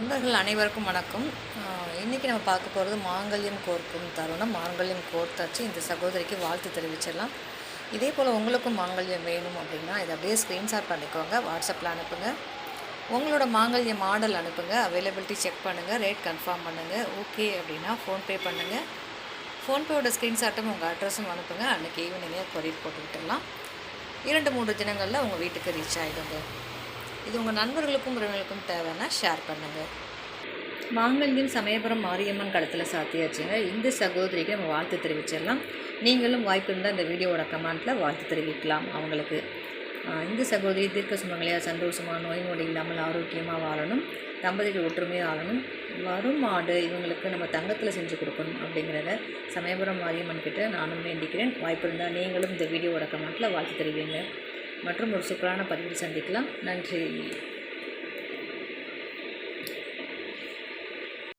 நண்பர்கள் அனைவருக்கும் வணக்கம். இன்றைக்கி நம்ம பார்க்க போகிறது மாங்கல்யம் கோர்க்கும் தருணம். மாங்கல்யம் கோர்த்தாச்சு. இந்த சகோதரிக்கு வாழ்த்து தெரிவிச்சிடலாம். இதே போல் உங்களுக்கும் மாங்கல்யம் வேணும் அப்படின்னா இதை அப்படியே ஸ்க்ரீன்ஷாட் பண்ணிக்கோங்க. வாட்ஸ்அப்பில் அனுப்புங்க. உங்களோட மாங்கல்ய மாடல் அனுப்புங்க. அவைலபிலிட்டி செக் பண்ணுங்கள் ரேட் கன்ஃபார்ம் பண்ணுங்கள் ஓகே அப்படின்னா ஃபோன்பே பண்ணுங்கள் ஃபோன்பேயோட ஸ்க்ரீன்ஷாட்டும் உங்கள் அட்ரஸும் அனுப்புங்க. அன்றைக்கி ஈவினிங்கே கொரியர் போட்டு விட்டுடலாம் இரண்டு மூன்று தினங்களில் உங்கள் வீட்டுக்கு ரீச் ஆகிடுங்க இது உங்கள் நண்பர்களுக்கும் உறவினர்களுக்கும் தேவைன்னா ஷேர் பண்ணுங்கள் மாங்கல்யம் சமயபுரம் மாரியம்மன் களத்தில் சாத்தியாச்சுங்க இந்த சகோதரிக்கு நம்ம வாழ்த்து தெரிவிச்சிடலாம். நீங்களும் வாய்ப்பு இருந்தால் இந்த வீடியோவோட கமெண்ட்டில் வாழ்த்து தெரிவிக்கலாம் அவங்களுக்கு. இந்த சகோதரி தீர்க்க சுமங்கலையாக சந்தோஷமாக நோய் நொடி இல்லாமல் ஆரோக்கியமாக வாழணும். தம்பதிகள் ஒற்றுமையாக ஆளணும் வரும் ஆடு இவங்களுக்கு நம்ம தங்கத்தில் செஞ்சு கொடுக்கணும் அப்படிங்கிறத சமயபுரம் மாரியம்மன் கிட்ட நானும் வேண்டிக்கிறேன். வாய்ப்பு இருந்தால் நீங்களும் இந்த வீடியோவோட கமெண்ட்டில் வாழ்த்து தெரிவிங்க. மற்றும் ஒரு சூப்பரான பதிவில் சந்திக்கலாம். நன்றி.